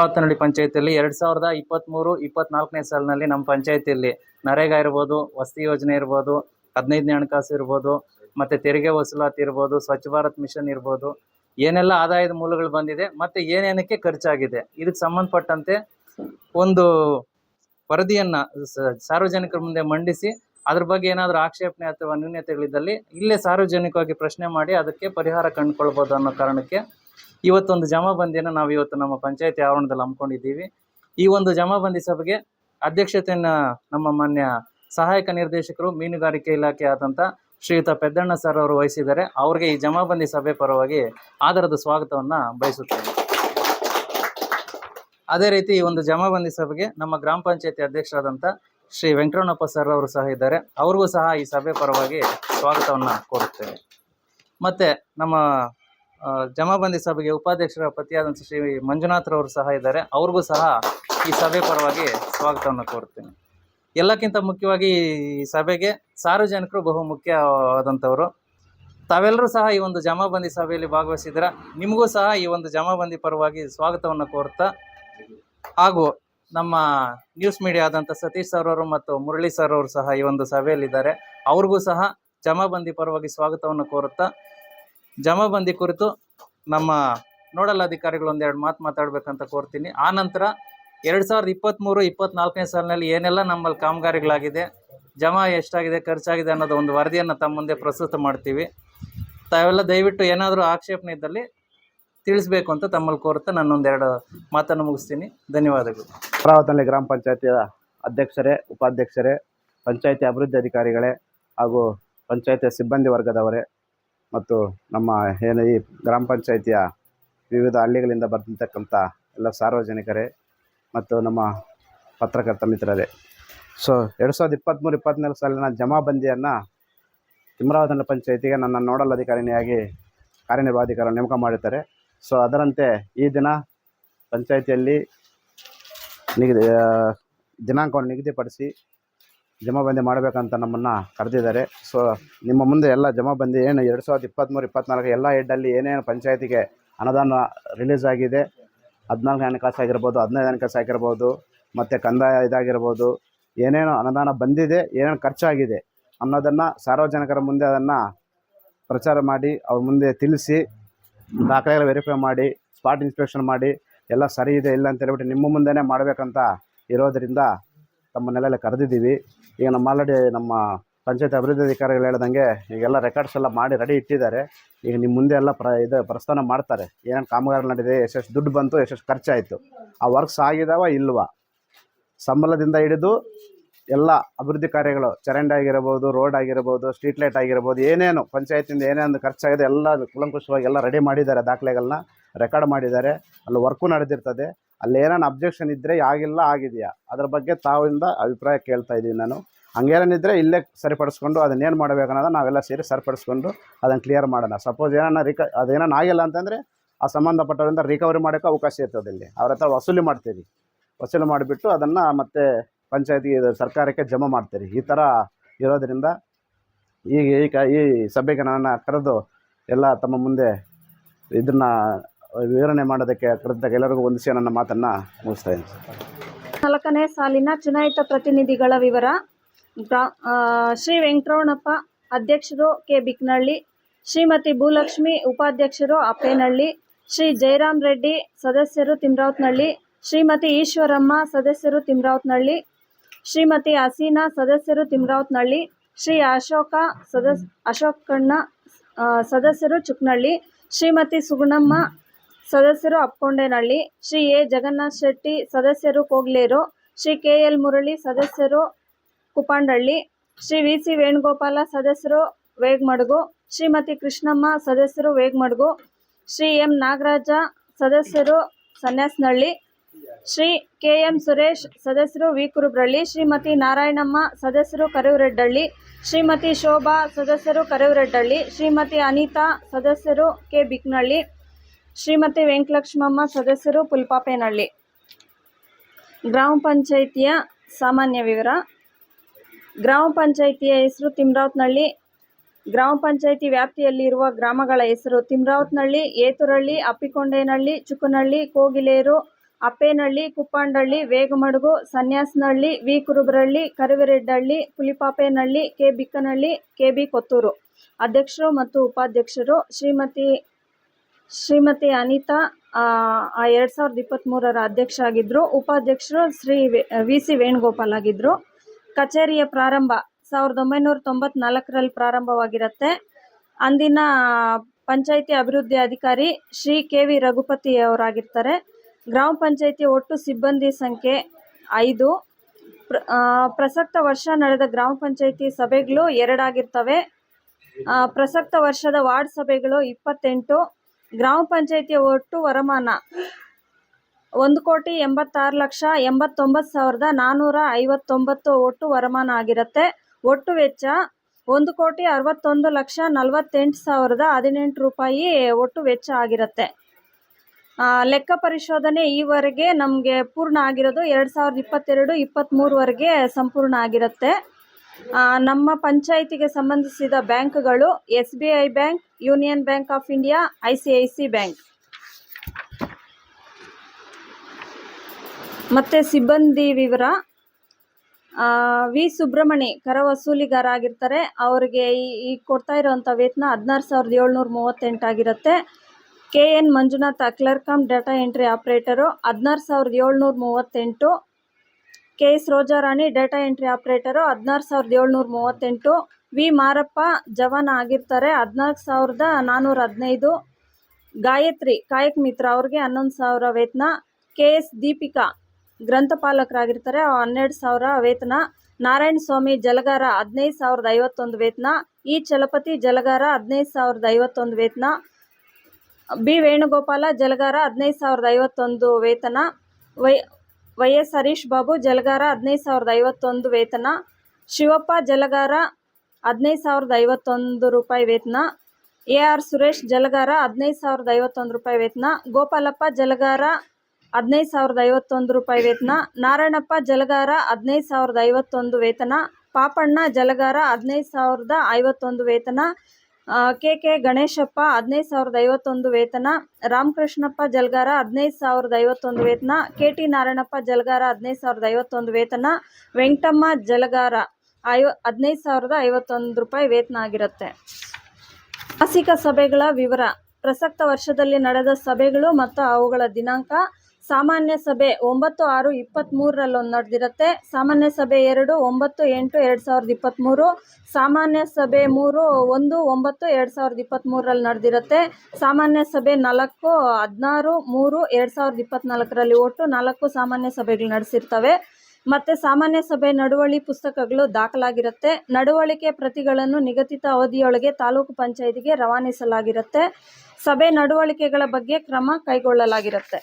ಅಮರಾವತಿನಹಳ್ಳಿ ಪಂಚಾಯತಿಯಲ್ಲಿ ಎರಡು ಸಾವಿರದ ಇಪ್ಪತ್ತ್ಮೂರು ಇಪ್ಪತ್ನಾಲ್ಕನೇ ಸಾಲಿನಲ್ಲಿ ನಮ್ಮ ಪಂಚಾಯತಿಯಲ್ಲಿ ನರೇಗಾ ಇರ್ಬೋದು, ವಸತಿ ಯೋಜನೆ ಇರ್ಬೋದು, ಹದಿನೈದನೇ ಹಣಕಾಸು ಇರ್ಬೋದು, ಮತ್ತೆ ತೆರಿಗೆ ವಸೂಲಾತಿ ಇರ್ಬೋದು, ಸ್ವಚ್ಛ ಭಾರತ್ ಮಿಷನ್ ಇರ್ಬೋದು, ಏನೆಲ್ಲ ಆದಾಯದ ಮೂಲಗಳು ಬಂದಿದೆ, ಮತ್ತೆ ಏನೇನಕ್ಕೆ ಖರ್ಚಾಗಿದೆ, ಇದಕ್ಕೆ ಸಂಬಂಧಪಟ್ಟಂತೆ ಒಂದು ವರದಿಯನ್ನು ಸಾರ್ವಜನಿಕರ ಮುಂದೆ ಮಂಡಿಸಿ, ಅದ್ರ ಬಗ್ಗೆ ಏನಾದರೂ ಆಕ್ಷೇಪಣೆ ಅಥವಾ ನ್ಯೂನ್ಯತೆಗಳಿದ್ದಲ್ಲಿ ಇಲ್ಲೇ ಸಾರ್ವಜನಿಕವಾಗಿ ಪ್ರಶ್ನೆ ಮಾಡಿ ಅದಕ್ಕೆ ಪರಿಹಾರ ಕಂಡುಕೊಳ್ಬೋದು ಅನ್ನೋ ಕಾರಣಕ್ಕೆ ಇವತ್ತೊಂದು ಜಮಾಬಂದಿಯನ್ನು ನಾವು ಇವತ್ತು ನಮ್ಮ ಪಂಚಾಯತಿ ಆವರಣದಲ್ಲಿ ಹಮ್ಮಿಕೊಂಡಿದ್ದೀವಿ. ಈ ಒಂದು ಜಮಾಬಂದಿ ಸಭೆಗೆ ಅಧ್ಯಕ್ಷತೆಯನ್ನ ನಮ್ಮ ಮಾನ್ಯ ಸಹಾಯಕ ನಿರ್ದೇಶಕರು, ಮೀನುಗಾರಿಕೆ ಇಲಾಖೆ ಆದಂತ ಶ್ರೀಯುತ ಪೆದ್ದಣ್ಣ ಸರ್ ಅವರು ವಹಿಸಿದ್ದಾರೆ. ಅವ್ರಿಗೆ ಈ ಜಮಾಬಂದಿ ಸಭೆ ಪರವಾಗಿ ಆಧಾರದ ಸ್ವಾಗತವನ್ನ ಬಯಸುತ್ತೇನೆ. ಅದೇ ರೀತಿ ಈ ಒಂದು ಜಮಾಬಂದಿ ಸಭೆಗೆ ನಮ್ಮ ಗ್ರಾಮ ಪಂಚಾಯತಿ ಅಧ್ಯಕ್ಷರಾದಂಥ ಶ್ರೀ ವೆಂಕಟರಮಣಪ್ಪ ಸರ್ ಅವರು ಸಹ ಇದ್ದಾರೆ. ಅವ್ರಿಗೂ ಸಹ ಈ ಸಭೆ ಪರವಾಗಿ ಸ್ವಾಗತವನ್ನ ಕೋರುತ್ತೇವೆ ಮತ್ತೆ ನಮ್ಮ ಜಮಾಬಂದಿ ಸಭೆಗೆ ಉಪಾಧ್ಯಕ್ಷರ ಪತಿಯಾದಂಥ ಶ್ರೀ ಮಂಜುನಾಥ್ರವರು ಸಹ ಇದ್ದಾರೆ. ಅವ್ರಿಗೂ ಸಹ ಈ ಸಭೆ ಪರವಾಗಿ ಸ್ವಾಗತವನ್ನು ಕೋರುತ್ತೇನೆ. ಎಲ್ಲಕ್ಕಿಂತ ಮುಖ್ಯವಾಗಿ ಈ ಸಭೆಗೆ ಸಾರ್ವಜನಿಕರು ಬಹು ಮುಖ್ಯವಾದಂಥವರು. ತಾವೆಲ್ಲರೂ ಸಹ ಈ ಒಂದು ಜಮಾಬಂದಿ ಸಭೆಯಲ್ಲಿ ಭಾಗವಹಿಸಿದ್ರ ನಿಮಗೂ ಸಹ ಈ ಒಂದು ಜಮಾಬಂದಿ ಪರವಾಗಿ ಸ್ವಾಗತವನ್ನು ಕೋರ್ತಾ ಹಾಗೂ ನಮ್ಮ ನ್ಯೂಸ್ ಮೀಡಿಯಾ ಆದಂಥ ಸತೀಶ್ ಸರ್ ಅವರು ಮತ್ತು ಮುರಳಿ ಸರ್ ಅವರು ಸಹ ಈ ಒಂದು ಸಭೆಯಲ್ಲಿದ್ದಾರೆ. ಅವ್ರಿಗೂ ಸಹ ಜಮಾಬಂದಿ ಪರವಾಗಿ ಸ್ವಾಗತವನ್ನು ಕೋರುತ್ತಾ ಜಮಾಬಂದಿ ಕುರಿತು ನಮ್ಮ ನೋಡಲ್ ಅಧಿಕಾರಿಗಳು ಒಂದೆರಡು ಮಾತು ಮಾತಾಡಬೇಕಂತ ಕೋರ್ತೀನಿ. ಆ ನಂತರ ಎರಡು ಸಾವಿರದ ಇಪ್ಪತ್ತ್ಮೂರು ಇಪ್ಪತ್ನಾಲ್ಕನೇ ಸಾಲಿನಲ್ಲಿ ಏನೆಲ್ಲ ನಮ್ಮಲ್ಲಿ ಕಾಮಗಾರಿಗಳಾಗಿದೆ, ಜಮಾ ಎಷ್ಟಾಗಿದೆ, ಖರ್ಚಾಗಿದೆ ಅನ್ನೋದು ಒಂದು ವರದಿಯನ್ನು ತಮ್ಮ ಮುಂದೆ ಪ್ರಸ್ತುತ ಮಾಡ್ತೀವಿ. ತಾವೆಲ್ಲ ದಯವಿಟ್ಟು ಏನಾದರೂ ಆಕ್ಷೇಪಣೆ ಇದ್ದಲ್ಲಿ ತಿಳಿಸ್ಬೇಕು ಅಂತ ತಮ್ಮಲ್ಲಿ ಕೋರ್ತಾ ನಾನು ಒಂದೆರಡು ಮಾತನ್ನು ಮುಗಿಸ್ತೀನಿ. ಧನ್ಯವಾದಗಳು. ಅಮರಾವತಿನಲ್ಲಿ ಗ್ರಾಮ ಪಂಚಾಯತಿಯ ಅಧ್ಯಕ್ಷರೇ, ಉಪಾಧ್ಯಕ್ಷರೇ, ಪಂಚಾಯತಿ ಅಭಿವೃದ್ಧಿ ಅಧಿಕಾರಿಗಳೇ ಹಾಗೂ ಪಂಚಾಯತಿಯ ಸಿಬ್ಬಂದಿ ವರ್ಗದವರೇ ಮತ್ತು ನಮ್ಮ ಏನು ಈ ಗ್ರಾಮ ಪಂಚಾಯತಿಯ ವಿವಿಧ ಹಳ್ಳಿಗಳಿಂದ ಬಂದಿರತಕ್ಕಂಥ ಎಲ್ಲ ಸಾರ್ವಜನಿಕರೇ ಮತ್ತು ನಮ್ಮ ಪತ್ರಕರ್ತ ಮಿತ್ರರೇ. ಸೊ, ಎರಡು ಸಾವಿರದ ಇಪ್ಪತ್ತ್ಮೂರು ಇಪ್ಪತ್ತ್ನಾಲ್ಕು ಸಾಲಿನ ಜಮಾಬಂದಿಯನ್ನು ತಿಮ್ರಾವತನ ಪಂಚಾಯತಿಗೆ ನನ್ನ ನೋಡಲ್ ಅಧಿಕಾರಿನಿಯಾಗಿ ಕಾರ್ಯನಿರ್ವಾಹಧಿಕಾರ ನೇಮಕ ಮಾಡಿರ್ತಾರೆ ಸೊ, ಅದರಂತೆ ಈ ದಿನ ಪಂಚಾಯತಿಯಲ್ಲಿ ನಿಗದಿ ದಿನಾಂಕವನ್ನು ನಿಗದಿಪಡಿಸಿ ಜಮಾಬಂದಿ ಮಾಡಬೇಕಂತ ನಮ್ಮನ್ನು ಕರೆದಿದ್ದಾರೆ. ಸೊ ನಿಮ್ಮ ಮುಂದೆ ಎಲ್ಲ ಜಮಾಬಂದಿ ಏನು ಎರಡು ಸಾವಿರದ ಇಪ್ಪತ್ತ್ಮೂರು ಇಪ್ಪತ್ತ್ನಾಲ್ಕು ಎಲ್ಲ ಹೆಡ್ಡಲ್ಲಿ ಏನೇನು ಪಂಚಾಯತಿಗೆ ಅನುದಾನ ರಿಲೀಸ್ ಆಗಿದೆ ಹದಿನಾಲ್ಕನೇ ಹಣಕಾಸು ಆಗಿರ್ಬೋದು, ಹದಿನೈದು ಹಣಕಾಸು ಆಗಿರ್ಬೋದು, ಮತ್ತು ಕಂದಾಯ ಇದಾಗಿರ್ಬೋದು, ಏನೇನು ಅನುದಾನ ಬಂದಿದೆ, ಏನೇನು ಖರ್ಚಾಗಿದೆ ಅನ್ನೋದನ್ನು ಸಾರ್ವಜನಿಕರ ಮುಂದೆ ಅದನ್ನು ಪ್ರಚಾರ ಮಾಡಿ, ಅವ್ರ ಮುಂದೆ ತಿಳಿಸಿ ದಾಖಲೆಗಳು ವೆರಿಫೈ ಮಾಡಿ ಸ್ಪಾಟ್ ಇನ್ಸ್ಪೆಕ್ಷನ್ ಮಾಡಿ, ಎಲ್ಲ ಸರಿ ಇದೆ, ಇಲ್ಲ ಅಂತ ಹೇಳ್ಬಿಟ್ಟು ನಿಮ್ಮ ಮುಂದೆನೇ ಮಾಡಬೇಕಂತ ಇರೋದರಿಂದ ತಮ್ಮನ್ನೆಲ್ಲ ಕರೆದಿದ್ದೀವಿ. ಈಗ ನಮ್ಮ ಆಲ್ರೆಡಿ ನಮ್ಮ ಪಂಚಾಯತ್ ಅಭಿವೃದ್ಧಿ ಅಧಿಕಾರಿಗಳು ಹೇಳ್ದಂಗೆ ಈಗೆಲ್ಲ ರೆಕಾರ್ಡ್ಸ್ ಎಲ್ಲ ಮಾಡಿ ರೆಡಿ ಇಟ್ಟಿದ್ದಾರೆ. ಈಗ ನಿಮ್ಮ ಮುಂದೆ ಎಲ್ಲ ಪ್ರ ಇದು ಪ್ರಸ್ಥಾನ ಮಾಡ್ತಾರೆ. ಏನೇನು ಕಾಮಗಾರಿ ನಡೆದಿದೆ, ಎಷ್ಟೆಷ್ಟು ದುಡ್ಡು ಬಂತು, ಎಷ್ಟೆಷ್ಟು ಖರ್ಚಾಯಿತು, ಆ ವರ್ಕ್ಸ್ ಆಗಿದಾವ ಇಲ್ವ? ಸಂಬಳದಿಂದ ಹಿಡಿದು ಎಲ್ಲ ಅಭಿವೃದ್ಧಿ ಕಾರ್ಯಗಳು, ಚರಂಡಿ ಆಗಿರ್ಬೋದು ರೋಡ್ ಆಗಿರ್ಬೋದು ಸ್ಟ್ರೀಟ್ ಲೈಟ್ ಆಗಿರ್ಬೋದು, ಏನೇನು ಪಂಚಾಯತಿಂದ ಏನೇನು ಖರ್ಚಾಗಿದೆ ಎಲ್ಲ ಕುಲಂಕುಷವಾಗಿ ಎಲ್ಲ ರೆಡಿ ಮಾಡಿದ್ದಾರೆ ದಾಖಲೆಗಳನ್ನ ರೆಕಾರ್ಡ್ ಮಾಡಿದ್ದಾರೆ. ಅಲ್ಲಿ ವರ್ಕು ನಡೆದಿರ್ತದೆ. ಅಲ್ಲಿ ಏನೇನು ಅಬ್ಜೆಕ್ಷನ್ ಇದ್ದರೆ ಆಗಿಲ್ಲ ಆಗಿದೆಯಾ? ಅದ್ರ ಬಗ್ಗೆ ತಾವಿಂದ ಅಭಿಪ್ರಾಯ ಕೇಳ್ತಾ ಇದ್ದೀವಿ ನಾನು. ಹಂಗೇನಿದ್ರೆ ಇಲ್ಲೇ ಸರಿಪಡಿಸ್ಕೊಂಡು ಅದನ್ನೇನು ಮಾಡಬೇಕು ಅನ್ನೋದನ್ನ ನಾವೆಲ್ಲ ಸೇರಿ ಸರಿಪಡಿಸ್ಕೊಂಡು ಅದನ್ನು ಕ್ಲಿಯರ್ ಮಾಡೋಣ. ಸಪೋಸ್ ಏನಾನ ರಿಕ ಅದೇನಾನ ಆಗಿಲ್ಲ ಅಂತಂದರೆ, ಆ ಸಂಬಂಧಪಟ್ಟವರಿಂದ ರಿಕವರಿ ಮಾಡೋಕೆ ಅವಕಾಶ ಇರ್ತದೆ ಇಲ್ಲಿ ಅವ್ರ ಹತ್ರ ವಸೂಲಿ ಮಾಡ್ತೀರಿ. ವಸೂಲಿ ಮಾಡಿಬಿಟ್ಟು ಅದನ್ನು ಮತ್ತೆ ಪಂಚಾಯತಿಗೆ, ಸರ್ಕಾರಕ್ಕೆ ಜಮಾ ಮಾಡ್ತೀರಿ. ಈ ಥರ ಇರೋದರಿಂದ ಈಗ ಈ ಸಭೆಗೆ ನನ್ನ ಕರೆದು ಎಲ್ಲ ತಮ್ಮ ಮುಂದೆ ಇದನ್ನು ವಿವರಣೆ ಮಾಡೋದಕ್ಕೆ ಕರೆದಾಗ ಎಲ್ಲರಿಗೂ ಹೊಂದಿಸಿ ನನ್ನ ಮಾತನ್ನು ಮುಗಿಸ್ತಾ ಇದ್ದೀನಿ. ನಾಲ್ಕನೇ ಸಾಲಿನ ಚುನಾಯಿತ ಪ್ರತಿನಿಧಿಗಳ ವಿವರ. ಶ್ರೀ ವೆಂಕಟರಮಣಪ್ಪ ಅಧ್ಯಕ್ಷರು ಕೆ. ಬಿಕ್ನಳ್ಳಿ, ಶ್ರೀಮತಿ ಭೂಲಕ್ಷ್ಮಿ ಉಪಾಧ್ಯಕ್ಷರು ಅಪ್ಪೇನಹಳ್ಳಿ ಶ್ರೀ ಜಯರಾಮ್ ರೆಡ್ಡಿ ಸದಸ್ಯರು ತಿಮ್ರಾವತ್ನಹಳ್ಳಿ ಶ್ರೀಮತಿ ಈಶ್ವರಮ್ಮ ಸದಸ್ಯರು ತಿಮ್ರಾವತ್ನಹಳ್ಳಿ ಶ್ರೀಮತಿ ಹಸೀನಾ ಸದಸ್ಯರು ತಿಮ್ರಾವತ್ನಹಳ್ಳಿ ಶ್ರೀ ಅಶೋಕ ಸದಸ್, ಅಶೋಕಣ್ಣ ಸದಸ್ಯರು ಚುಕ್ನಳ್ಳಿ, ಶ್ರೀಮತಿ ಸುಗುಣಮ್ಮ ಸದಸ್ಯರು ಅಪ್ಪಕೊಂಡೇನಹಳ್ಳಿ ಶ್ರೀ ಎ. ಜಗನ್ನಾಥ್ ಶೆಟ್ಟಿ ಸದಸ್ಯರು ಕೋಗ್ಲೇರು. ಶ್ರೀ ಕೆ. ಎಲ್. ಮುರಳಿ ಸದಸ್ಯರು ಕುಪಾಂಡಳ್ಳಿ ಶ್ರೀ ವಿ. ಸಿ. ವೇಣುಗೋಪಾಲ ಸದಸ್ಯರು ವೇಗ್ಮಡ್ಗು. ಶ್ರೀಮತಿ ಕೃಷ್ಣಮ್ಮ ಸದಸ್ಯರು ವೇಗ್ಮಡ್ಗು. ಶ್ರೀ ಎಂ. ನಾಗರಾಜ ಸದಸ್ಯರು ಸನ್ಯಾಸನಹಳ್ಳಿ. ಶ್ರೀ ಕೆ. ಎಂ. ಸುರೇಶ್ ಸದಸ್ಯರು ವಿ ಕುರುಬ್ರಳ್ಳಿ ಶ್ರೀಮತಿ ನಾರಾಯಣಮ್ಮ ಸದಸ್ಯರು ಕರಿವರೆಡ್ಡಳ್ಳಿ ಶ್ರೀಮತಿ ಶೋಭಾ ಸದಸ್ಯರು ಕರಿವರೆಡ್ಡಳ್ಳಿ ಶ್ರೀಮತಿ ಅನಿತಾ ಸದಸ್ಯರು ಕೆ. ಬಿಕ್ನಳ್ಳಿ ಶ್ರೀಮತಿ ವೆಂಕಟಲಕ್ಷ್ಮಮ್ಮ ಸದಸ್ಯರು ಪುಲ್ಪಾಪೇನಹಳ್ಳಿ. ಗ್ರಾಮ ಪಂಚಾಯಿತಿಯ ಸಾಮಾನ್ಯ ವಿವರ. ಗ್ರಾಮ ಪಂಚಾಯಿತಿಯ ಹೆಸರು ತಿಮ್ರಾವತ್ನಹಳ್ಳಿ ಗ್ರಾಮ ಪಂಚಾಯಿತಿ ವ್ಯಾಪ್ತಿಯಲ್ಲಿರುವ ಗ್ರಾಮಗಳ ಹೆಸರು Timravatnahalli Eturalli Appikondenahalli, Chukkanahalli, Kogileru, Appenahalli, Kuppandahalli, Vegamadugu, Sanyasanahalli V Kurubarahalli Kariverreddahalli, Pulipapenahalli, K. Bikkanahalli, K. B. Kothur. ಅಧ್ಯಕ್ಷರು ಮತ್ತು ಉಪಾಧ್ಯಕ್ಷರು ಶ್ರೀಮತಿ ಶ್ರೀಮತಿ ಅನಿತಾ ಎರಡು ಸಾವಿರದ ಇಪ್ಪತ್ತ್ಮೂರರ ಅಧ್ಯಕ್ಷ ಆಗಿದ್ದರು ಉಪಾಧ್ಯಕ್ಷರು ಶ್ರೀ ವಿ ಸಿ ವೇಣುಗೋಪಾಲ್ ಆಗಿದ್ದರು ಕಚೇರಿಯ ಪ್ರಾರಂಭ ಸಾವಿರದ ಒಂಬೈನೂರ ತೊಂಬತ್ನಾಲ್ಕರಲ್ಲಿ ಪ್ರಾರಂಭವಾಗಿರುತ್ತೆ. ಅಂದಿನ ಪಂಚಾಯಿತಿ ಅಭಿವೃದ್ಧಿ ಅಧಿಕಾರಿ ಶ್ರೀ ಕೆ ವಿ ರಘುಪತಿ ಅವರಾಗಿರ್ತಾರೆ. ಗ್ರಾಮ ಪಂಚಾಯಿತಿ ಒಟ್ಟು ಸಿಬ್ಬಂದಿ ಸಂಖ್ಯೆ ಐದು. ಪ್ರ ಪ್ರಸಕ್ತ ವರ್ಷ ನಡೆದ ಗ್ರಾಮ ಪಂಚಾಯಿತಿ ಸಭೆಗಳು ಎರಡಾಗಿರ್ತವೆ. ಪ್ರಸಕ್ತ ವರ್ಷದ ವಾರ್ಡ್ ಸಭೆಗಳು ಇಪ್ಪತ್ತೆಂಟು. ಗ್ರಾಮ ಪಂಚಾಯಿತಿಯ ಒಟ್ಟು ವರಮಾನ ಒಂದು ಕೋಟಿ ಎಂಬತ್ತಾರು ಲಕ್ಷ ಎಂಬತ್ತೊಂಬತ್ತು ಸಾವಿರದ ನಾನ್ನೂರ ಐವತ್ತೊಂಬತ್ತು ಒಟ್ಟು ವರಮಾನ ಆಗಿರುತ್ತೆ. ಒಟ್ಟು ವೆಚ್ಚ ಒಂದು ಕೋಟಿ ಅರವತ್ತೊಂದು ಲಕ್ಷ ನಲವತ್ತೆಂಟು ಸಾವಿರದ ಹದಿನೆಂಟು ರೂಪಾಯಿ ಒಟ್ಟು ವೆಚ್ಚ ಆಗಿರುತ್ತೆ. ಲೆಕ್ಕ ಪರಿಶೋಧನೆ ಈವರೆಗೆ ನಮಗೆ ಪೂರ್ಣ ಆಗಿರೋದು ಎರಡು ಸಾವಿರದ ಇಪ್ಪತ್ತೆರಡು ಇಪ್ಪತ್ತ್ಮೂರವರೆಗೆ ಸಂಪೂರ್ಣ ಆಗಿರುತ್ತೆ. ನಮ್ಮ ಪಂಚಾಯಿತಿಗೆ ಸಂಬಂಧಿಸಿದ ಬ್ಯಾಂಕ್ಗಳು S B I bank, Union Bank of India, I C I C bank. ಮತ್ತು ಸಿಬ್ಬಂದಿ ವಿವರ. ವಿ ಸುಬ್ರಹ್ಮಣಿ ಕರ ವಸೂಲಿಗಾರ ಆಗಿರ್ತಾರೆ. ಅವರಿಗೆ ಈ- ಕೊಡ್ತಾ ಇರೋವಂಥ ವೇತನ ಹದಿನಾರು ಸಾವಿರದ ಏಳ್ನೂರ ಮೂವತ್ತೆಂಟು ಆಗಿರುತ್ತೆ. K N Manjunatha clerk data data entry operator ಹದಿನಾರು ಸಾವಿರದ ಏಳ್ನೂರ ಮೂವತ್ತೆಂಟು. K S Rojarani data entry operator ಹದಿನಾರು ಸಾವಿರದ ಏಳ್ನೂರ ಮೂವತ್ತೆಂಟು. ವಿ. ಮಾರಪ್ಪ ಜವಾನ ಆಗಿರ್ತಾರೆ. ಹದಿನಾಲ್ಕು ಸಾವಿರದ ನಾನ್ನೂರ ಹದಿನೈದು. ಗಾಯತ್ರಿ ಕಾಯಕ್ ಮಿತ್ರ ಅವ್ರಿಗೆ ಹನ್ನೊಂದು ಸಾವಿರ ವೇತನ. ಕೆ ಎಸ್ ದೀಪಿಕಾ ಗ್ರಂಥಪಾಲಕರಾಗಿರ್ತಾರೆ ಹನ್ನೆರಡು ಸಾವಿರ ವೇತನ. ನಾರಾಯಣ ಸ್ವಾಮಿ ಜಲಗಾರ ಹದಿನೈದು ಸಾವಿರದ ಐವತ್ತೊಂದು ವೇತನ. ಇ. ಚಲಪತಿ ಜಲಗಾರ ಹದಿನೈದು ಸಾವಿರದ ಐವತ್ತೊಂದು ವೇತನ. ಬಿ. ವೇಣುಗೋಪಾಲ ಜಲಗಾರ ಹದಿನೈದು ಸಾವಿರದ ಐವತ್ತೊಂದು ವೇತನ. Y Y S Harish Babu, Jalagara ಹದಿನೈದು ಸಾವಿರದ ಐವತ್ತೊಂದು ವೇತನ. ಶಿವಪ್ಪ, ಜಲಗಾರ ಹದಿನೈದು ಸಾವಿರದ ಐವತ್ತೊಂದು ರೂಪಾಯಿ ವೇತನ. ಎ ಆರ್ ಸುರೇಶ್, ಜಲಗಾರ ಹದಿನೈದು ಸಾವಿರದ ಐವತ್ತೊಂದು ರೂಪಾಯಿ ವೇತನ. ಗೋಪಾಲಪ್ಪ, ಜಲಗಾರ ಹದಿನೈದು ಸಾವಿರದ ಐವತ್ತೊಂದು ರೂಪಾಯಿ ವೇತನ. ನಾರಾಯಣಪ್ಪ, ಜಲಗಾರ ಹದಿನೈದು ಸಾವಿರದ ಐವತ್ತೊಂದು ವೇತನ. ಪಾಪಣ್ಣ, ಜಲಗಾರ ಹದಿನೈದು ಸಾವಿರದ ಐವತ್ತೊಂದು ವೇತನ. ಕೆ ಕೆ ಗಣೇಶಪ್ಪ ಹದಿನೈದು ಸಾವಿರದ ಐವತ್ತೊಂದು ವೇತನ, ರಾಮಕೃಷ್ಣಪ್ಪ ಜಲಗಾರ ಹದಿನೈದು ಸಾವಿರದ ಐವತ್ತೊಂದು ವೇತನ, ಕೆ ಟಿ ನಾರಾಯಣಪ್ಪ ಜಲಗಾರ ಹದಿನೈದು ಸಾವಿರದ ಐವತ್ತೊಂದು ವೇತನ, ವೆಂಕಟಮ್ಮ ಜಲಗಾರ ಐವ, ಹದಿನೈದು ಸಾವಿರದ ಐವತ್ತೊಂದು ರೂಪಾಯಿ ವೇತನ ಆಗಿರುತ್ತೆ. ಮಾಸಿಕ ಸಭೆಗಳ ವಿವರ. ಪ್ರಸಕ್ತ ವರ್ಷದಲ್ಲಿ ನಡೆದ ಸಭೆಗಳು ಮತ್ತು ಅವುಗಳ ದಿನಾಂಕ ಸಾಮಾನ್ಯ ಸಭೆ ಒಂಬತ್ತು ಆರು ಇಪ್ಪತ್ತ್ಮೂರರಲ್ಲೊಂದು ನಡೆದಿರುತ್ತೆ. ಸಾಮಾನ್ಯ ಸಭೆ ಎರಡು ಒಂಬತ್ತು ಎಂಟು ಎರಡು ಸಾವಿರದ ಇಪ್ಪತ್ತ್ಮೂರು ಸಾಮಾನ್ಯ ಸಭೆ ಮೂರು ಒಂದು ಒಂಬತ್ತು ಎರಡು ಸಾವಿರದ ಇಪ್ಪತ್ತ್ಮೂರರಲ್ಲಿ ನಡೆದಿರುತ್ತೆ. ಸಾಮಾನ್ಯ ಸಭೆ ನಾಲ್ಕು ಹದಿನಾರು ಮೂರು ಎರಡು ಸಾವಿರದ ಇಪ್ಪತ್ತ್ನಾಲ್ಕರಲ್ಲಿ ಒಟ್ಟು ನಾಲ್ಕು ಸಾಮಾನ್ಯ ಸಭೆಗಳು ನಡೆಸಿರ್ತವೆ. ಮತ್ತು ಸಾಮಾನ್ಯ ಸಭೆ ನಡುವಳಿ ಪುಸ್ತಕಗಳು ದಾಖಲಾಗಿರುತ್ತೆ. ನಡವಳಿಕೆ ಪ್ರತಿಗಳನ್ನು ನಿಗದಿತ ಅವಧಿಯೊಳಗೆ ತಾಲೂಕು ಪಂಚಾಯತಿಗೆ ರವಾನಿಸಲಾಗಿರುತ್ತೆ. ಸಭೆ ನಡವಳಿಕೆಗಳ ಬಗ್ಗೆ ಕ್ರಮ ಕೈಗೊಳ್ಳಲಾಗಿರುತ್ತೆ.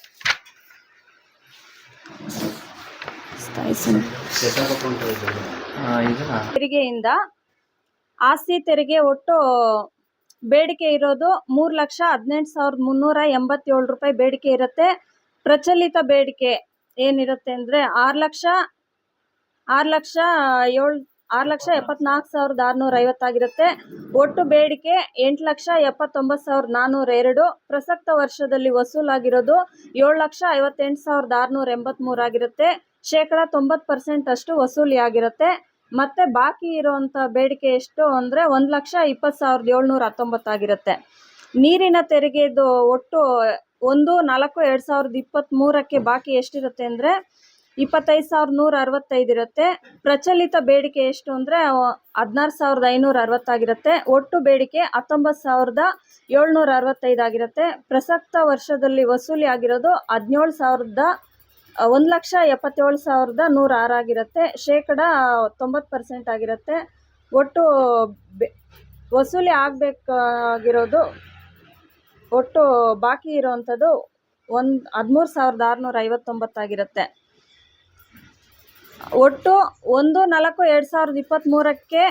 ತೆರಿಗೆಯಿಂದ ಆಸ್ತಿ ತೆರಿಗೆ ಒಟ್ಟು ಬೇಡಿಕೆ ಇರೋದು ಮೂರು ಲಕ್ಷ ಹದಿನೆಂಟು ಸಾವಿರದ ಮುನ್ನೂರ ಎಂಬತ್ತೇಳು ರೂಪಾಯಿ ಬೇಡಿಕೆ ಇರುತ್ತೆ. ಪ್ರಚಲಿತ ಬೇಡಿಕೆ ಏನಿರುತ್ತೆ ಅಂದರೆ ಆರು ಲಕ್ಷ ಆರು ಲಕ್ಷ ಏಳು ಆರು ಲಕ್ಷ ಎಪ್ಪತ್ನಾಲ್ಕು ಸಾವಿರದ ಆರುನೂರ ಐವತ್ತಾಗಿರುತ್ತೆ. ಒಟ್ಟು ಬೇಡಿಕೆ ಎಂಟು ಲಕ್ಷ ಎಪ್ಪತ್ತೊಂಬತ್ತು ಸಾವಿರದ ನಾನ್ನೂರ ಎರಡು. ಪ್ರಸಕ್ತ ವರ್ಷದಲ್ಲಿ ವಸೂಲಾಗಿರೋದು ಏಳು ಲಕ್ಷ ಐವತ್ತೆಂಟು ಸಾವಿರದ ಆರುನೂರ ಎಂಬತ್ತ್ಮೂರು ಆಗಿರುತ್ತೆ. ಶೇಕಡ ತೊಂಬತ್ತು ಪರ್ಸೆಂಟ್ ಅಷ್ಟು ವಸೂಲಿ ಆಗಿರುತ್ತೆ ಮತ್ತು ಬಾಕಿ ಇರುವಂಥ ಬೇಡಿಕೆ ಎಷ್ಟು ಅಂದರೆ ಒಂದು ಲಕ್ಷ ಇಪ್ಪತ್ತು ಸಾವಿರದ ಏಳ್ನೂರ ಹತ್ತೊಂಬತ್ತಾಗಿರುತ್ತೆ ನೀರಿನ ತೆರಿಗೆದು ಒಟ್ಟು ಒಂದು ನಾಲ್ಕು ಎರಡು ಸಾವಿರದ ಇಪ್ಪತ್ತ್ಮೂರಕ್ಕೆ ಬಾಕಿ ಎಷ್ಟಿರುತ್ತೆ ಅಂದರೆ ಇಪ್ಪತ್ತೈದು ಸಾವಿರದ ನೂರ ಅರವತ್ತೈದು ಇರುತ್ತೆ. ಪ್ರಚಲಿತ ಬೇಡಿಕೆ ಎಷ್ಟು ಅಂದರೆ ಹದಿನಾರು ಸಾವಿರದ ಐನೂರ ಅರವತ್ತಾಗಿರುತ್ತೆ. ಒಟ್ಟು ಬೇಡಿಕೆ ಹತ್ತೊಂಬತ್ತು ಸಾವಿರದ ಏಳ್ನೂರ ಅರವತ್ತೈದು ಆಗಿರುತ್ತೆ. ಪ್ರಸಕ್ತ ವರ್ಷದಲ್ಲಿ ವಸೂಲಿ ಆಗಿರೋದು ಹದಿನೇಳು ಸಾವಿರದ, ಒಂದು ಲಕ್ಷ ಎಪ್ಪತ್ತೇಳು ಸಾವಿರದ ನೂರ ಆರು ಆಗಿರುತ್ತೆ. ಶೇಕಡ ತೊಂಬತ್ತು ಪರ್ಸೆಂಟ್ ಆಗಿರುತ್ತೆ. ಒಟ್ಟು ಬೆ, ವಸೂಲಿ ಆಗಬೇಕಾಗಿರೋದು ಒಟ್ಟು ಬಾಕಿ ಇರೋವಂಥದ್ದು ಒಂದು ಹದಿಮೂರು ಸಾವಿರದ ಆರುನೂರ ಐವತ್ತೊಂಬತ್ತಾಗಿರುತ್ತೆ ಒಟ್ಟು ಒಂದು, ನಾಲ್ಕು, ಎರಡು ಸಾವಿರದ ಇಪ್ಪತ್ತ್ಮೂರಕ್ಕೆ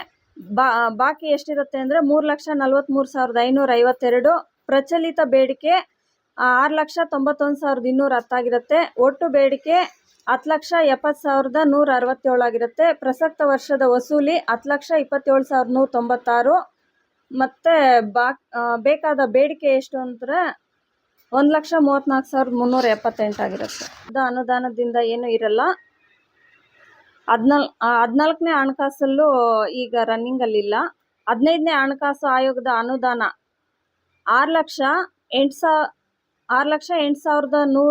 ಬಾ, ಬಾಕಿ ಎಷ್ಟಿರುತ್ತೆ ಅಂದರೆ ಮೂರು ಲಕ್ಷ ನಲ್ವತ್ತ್ಮೂರು ಸಾವಿರದ ಐನೂರ ಐವತ್ತೆರಡು. ಪ್ರಚಲಿತ ಬೇಡಿಕೆ ಆರು ಲಕ್ಷ ತೊಂಬತ್ತೊಂದು ಸಾವಿರದ ಇನ್ನೂರ ಹತ್ತಾಗಿರುತ್ತೆ. ಒಟ್ಟು ಬೇಡಿಕೆ, ಹತ್ತು ಲಕ್ಷ ಎಪ್ಪತ್ತು ಸಾವಿರದ ನೂರ ಅರವತ್ತೇಳು ಆಗಿರುತ್ತೆ. ಪ್ರಸಕ್ತ ವರ್ಷದ ವಸೂಲಿ ಹತ್ತು ಲಕ್ಷ ಇಪ್ಪತ್ತೇಳು ಸಾವಿರದ ನೂರ ತೊಂಬತ್ತಾರು. ಮತ್ತು ಬಾ ಬೇಕಾದ ಬೇಡಿಕೆ ಎಷ್ಟು ಅಂದರೆ ಒಂದು ಲಕ್ಷ ಮೂವತ್ತ್ನಾಲ್ಕು ಸಾವಿರದ ಮುನ್ನೂರ ಎಪ್ಪತ್ತೆಂಟಾಗಿರುತ್ತೆ ಇದು ಅನುದಾನದಿಂದ ಏನೂ ಇರಲ್ಲ. ಹದ್ನಾಲ್ ಹದಿನಾಲ್ಕನೇ ಹಣಕಾಸಲ್ಲೂ ಈಗ ರನ್ನಿಂಗಲ್ಲಿಲ್ಲ ಹದಿನೈದನೇ ಹಣಕಾಸು ಆಯೋಗದ ಅನುದಾನ ಆರು ಲಕ್ಷ ಎಂಟು ಸಾ, ಆರು ಲಕ್ಷ ಎಂಟು ಸಾವಿರದ ನೂ,